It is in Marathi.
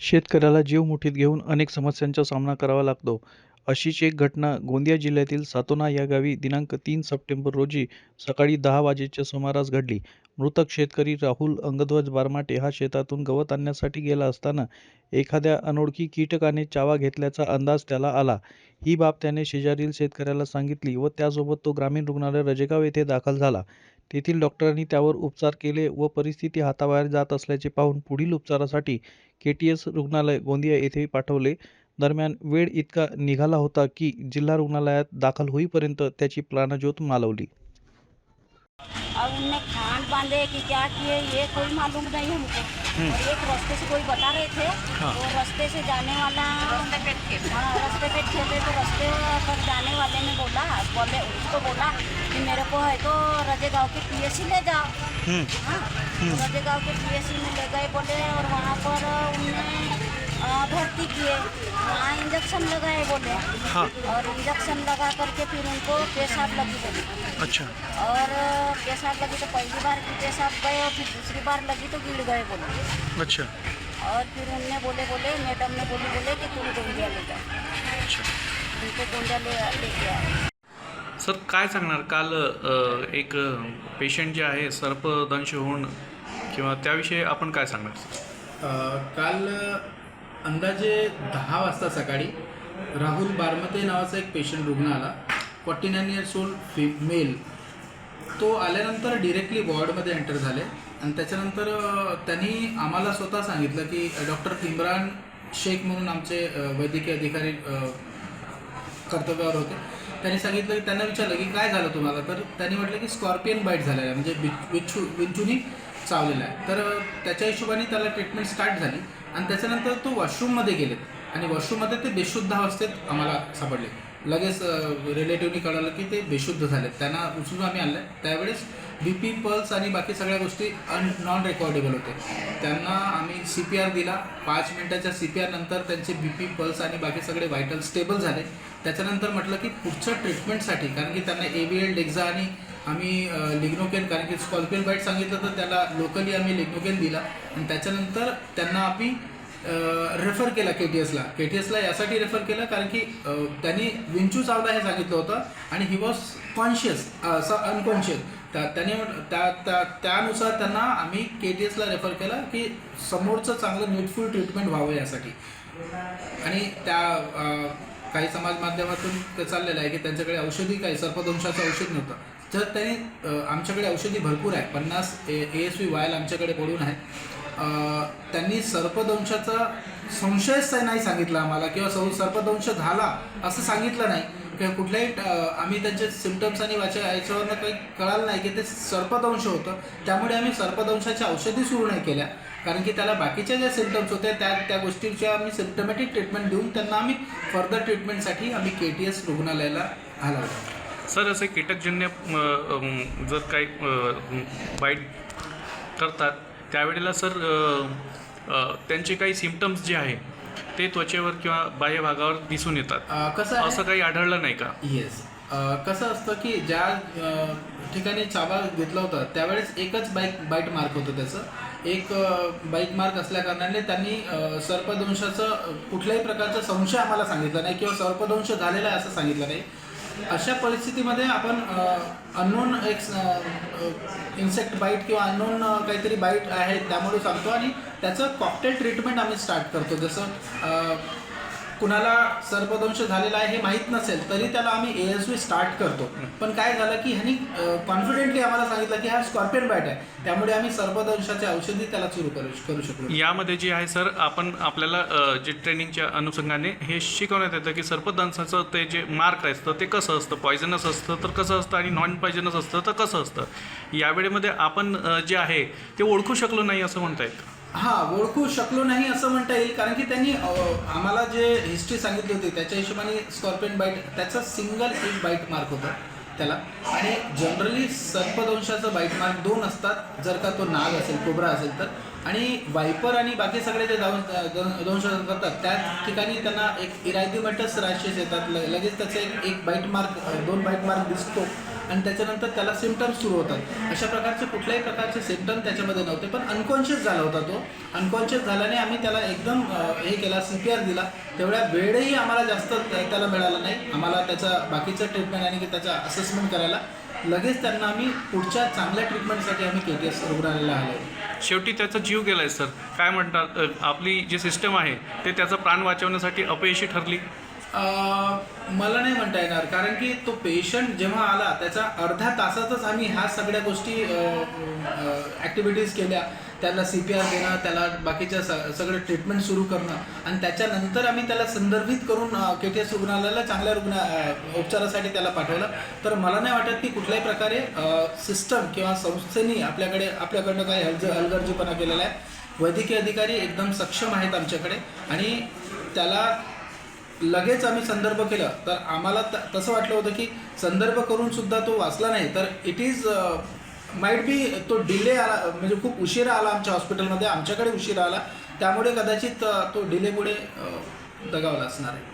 शेतकऱ्याला जीव मुठीत घेऊन अनेक समस्यांचा सामना करावा लागतो. अशीच एक घटना गोंदिया जिल्ह्यातील सातोना या गावी दिनांक तीन सप्टेंबर रोजी सकाळी दहा वाजेच्या सुमारास घडली. मृतक शेतकरी राहुल अंगध्वज बारमाटे हा शेतातून गवत आणण्यासाठी गेला असताना एखाद्या अनोळखी कीटकाने चावा घेतल्याचा अंदाज त्याला आला. ही बाब त्याने शेजारील शेतकऱ्याला सांगितली व त्यासोबत तो ग्रामीण रुग्णालय रजेगाव येथे दाखल झाला. तेथील डॉक्टरांनी त्यावर उपचार केले व परिस्थिती हाताबाहेर जात असल्याचे पाहून पुढील उपचारासाठी के टी एस रुग्णालय गोंदिया येथे पाठवले. दरम्यान वेळ इतका निघाला होता की जिल्हा रुग्णालयात दाखल होईपर्यंत त्याची प्राणज्योत मालवली. और उनने खांड बांधे कि क्या किए ये कोई मालूम नहीं हमको. और एक रास्ते से कोई बता रहे थे वो रास्ते से जाने वाला रास्ते पे थे. हाँ रास्ते पे थे थे तो रास्ते पर जाने वाले ने बोला बोले उसको बोला कि मेरे को है तो रजे गाँव के पीएससी ले जाओ. हाँ तो रजे गाँव के पीएससी में ले गए बोले और वहाँ पर उनने भर्ती किए वहाँ इंजेक्शन लगाए बोले हाँ. और इंजेक्शन लगा करके फिर उनको पेशाब लगी बोले अच्छा. और पेशाब लगी तो पहली बार की पेशाब गए और फिर दूसरी बार लगी तो गिर गए बोले अच्छा. और फिर उनने बोले बोले मैडम ने बोली बोले कि तुम गोंदिया ले जाओ. अच्छा. उनको गोंदिया ले लेके आए सर काय सांगणार? काल अ, एक पेशंट जे आहे सर्पदंश होऊन किंवा त्याविषयी आपण काय सांगणार? अ, काल अंदाजे दहा वाजता सकाळी राहुल बारमते नावाचा एक पेशंट रुग्ण आला. Forty nine years old female तो आल्यानंतर डिरेक्टली वॉर्डमध्ये एंटर झाले. आणि त्याच्यानंतर त्यांनी आम्हाला स्वतः सांगितलं की डॉक्टर इम्रान शेख म्हणून आमचे वैद्यकीय अधिकारी कर्तव्यावर होते. त्यांनी सांगितलं की त्यांना विचारलं की काय झालं तुम्हाला? तर त्यांनी म्हटलं की स्कॉर्पियन बाईट झालेला आहे. म्हणजे बिच- विच्छू विंचूनी चावलेला आहे. तर त्याच्या हिशोबाने त्याला ट्रीटमेंट स्टार्ट झाली. आणि त्याच्यानंतर तो वॉशरूममध्ये गेले आणि वॉशरूममध्ये ते बेशुद्ध अवस्थेत आम्हाला सापडले. लगेच रिलेटिव्हनी कळालं की ते बेशुद्ध झालेत. त्यांना उचलून आम्ही आणलं त्यावेळेस बी पी पल्स आणि बाकी सगळ्या गोष्टी अन नॉन रेकॉर्डेबल होते. त्यांना आम्ही सी पी आर दिला. पाच मिनटाच्या सी पी आर नंतर त्यांचे बी पी पल्स आणि बाकी सगळे व्हायटल स्टेबल झाले. त्याच्यानंतर म्हटलं की पुढच्या ट्रीटमेंटसाठी कारण की त्यांना ए बी एल डेक्झा आणि आम्ही लिग्नोकेन कारण की स्कॉर्पियन बाईट सांगितलं तर त्याला लोकली आम्ही लिग्नोकेन दिला. आणि त्याच्यानंतर त्यांना आम्ही रेफर केला के टी एसला के टी एसला यासाठी रेफर केलं कारण की त्यांनी विंचू चावला हे सांगितलं होतं आणि ही वॉज कॉन्शियस अनकॉन्शियस त्या त्याने त्या त्यानुसार त्यांना आम्ही के टी एसला रेफर केलं की समोरचं चांगलं नीटफुल ट्रीटमेंट व्हावं यासाठी. आणि त्या काही समाज माध्यमातून ते चाललेलं आहे की त्यांच्याकडे औषधी काही सर्पदंशाचं औषध नव्हतं. तर त्यांनी आमच्याकडे औषधी भरपूर आहे पन्नास ए एस व्ही वायल आमच्याकडे पडून आहे त्यांनी सर्पदंशाचा संशयच नाही सांगितला आम्हाला किंवा सौ सर्पदंश झाला असं सांगितलं नाही. किंवा कुठल्याही आम्ही त्यांचे सिमटम्स आणि वाच्या याच्यावरनं काही कळालं नाही की ते सर्पदंश होतं. त्यामुळे आम्ही सर्पदंशाच्या औषधी सुरू नाही केल्या. कारण की त्याला बाकीच्या ज्या सिमटम्स होत्या त्या त्या गोष्टीच्या आम्ही सिमटमॅटिक ट्रीटमेंट देऊन त्यांना आम्ही फर्दर ट्रीटमेंटसाठी आम्ही के टी एस रुग्णालयाला हलवलं सर असे कीटकजन्य जर काही बाईट करतात त्यावेळेला सर त्यांचे काही सिमटम्स जे आहे ते त्वचेवर किंवा बाह्य भागावर दिसून येतात. कसं असं काही आढळलं नाही का? येस कसं असतं की ज्या ठिकाणी चावा घेतला होता त्यावेळेस एकच बाईक बाईट मार्क होतं त्याचं. एक बाईक मार्क असल्या कारणाने त्यांनी सर्पदंशाचं कुठल्याही प्रकारचा संशय आम्हाला सांगितला नाही किंवा सर्पदंश झालेला आहे असं सांगितलं नाही. अशा परिस्थितीमध्ये आपण अननोन एक इन्सेक्ट बाईट किंवा अननोन काहीतरी बाईट आहे त्यामुळे सांगतो. आणि त्याचं कॉकटेल ट्रीटमेंट आम्ही स्टार्ट करतो. जसं कुणाला सर्पदंश झालेला आहे हे माहीत नसेल तरी त्याला आम्ही ए एस व्ही स्टार्ट करतो. पण काय झालं की ह्यांनी कॉन्फिडेंटली आम्हाला सांगितलं की हा स्कॉर्पियन बॅट आहे. त्यामुळे आम्ही सर्पदंशाचे औषधी त्याला सुरू करू करू शकलो. यामध्ये जे आहे सर आपण आपल्याला जे ट्रेनिंगच्या अनुषंगाने हे शिकवण्यात येतं की सर्पदंशाचं ते जे मार्क असतं ते कसं असतं? पॉयझनस असतं तर कसं असतं? आणि नॉन पॉयझनस असतं तर कसं असतं? यावेळेमध्ये आपण जे आहे ते ओळखू शकलो नाही असं म्हणता येतं हा ओळखू शकलो नाही असं म्हणता येईल कारण की त्यांनी आम्हाला जे हिस्ट्री सांगितली होती त्याच्या हिशोबाने स्कॉर्पियन बाईट त्याचा सिंगल एक बाईट मार्क होता त्याला. आणि जनरली सर्पदंशाचं बाईट मार्क दोन असतात जर का तो नाग असेल कोबरा असेल तर. आणि वायपर आणि बाकी सगळे जे दं- दंश करतात त्या ठिकाणी त्यांना एक इरायदिमटस रॅशेस येतात. ल- लगेच त्याचं एक एक बाईट मार्क दोन बाईट मार्क दिसतो. आणि त्याच्यानंतर त्याला सिमटम्स सुरू होतात. अशा प्रकारचे कुठल्याही प्रकारचे सिमटम त्याच्यामध्ये नव्हते पण अनकॉन्शियस झाला होता तो. अनकॉन्शियस झाल्याने आम्ही त्याला एकदम हे केला सी पी आर दिला. तेवढ्या वेळही आम्हाला जास्त त्याला मिळाला नाही. आम्हाला त्याचा बाकीचं ट्रीटमेंट आणि त्याचा असेसमेंट करायला लगेच त्यांना आम्ही पुढच्या चांगल्या ट्रीटमेंटसाठी आम्ही के टी एस रुग्णालयाला आलो. शेवटी त्याचा जीव गेलाय सर. काय म्हणतात आपली जी सिस्टम आहे ते त्याचा प्राण वाचवण्यासाठी अपयशी ठरली? मला नाही म्हणता येणार. कारण की तो पेशंट जेव्हा आला त्याचा अर्ध्या तासातच आम्ही ह्या सगळ्या गोष्टी ॲक्टिव्हिटीज केल्या. त्याला सी पी आर देणं त्याला बाकीच्या स सगळं ट्रीटमेंट सुरू करणं. आणि त्याच्यानंतर आम्ही त्याला संदर्भित करून के टी एस रुग्णालयाला चांगल्या रुग्ण उपचारासाठी त्याला पाठवलं. तर मला नाही वाटत की कुठल्याही प्रकारे सिस्टम किंवा संस्थेनी आपल्याकडे आपल्याकडनं काही हलज हलगर्जीपणा केलेला आहे. वैद्यकीय अधिकारी एकदम सक्षम आहेत आमच्याकडे. आणि त्याला लगेच आम्ही संदर्भ केलं. तर आम्हाला त तसं वाटलं होतं की संदर्भ करून सुद्धा तो वाचला नाही. तर इट इज माईट बी तो डिले आला म्हणजे खूप उशिरा आला आमच्या हॉस्पिटलमध्ये आमच्याकडे उशिरा आला. त्यामुळे कदाचित तो डिलेमुळे दगावला असणार आहे.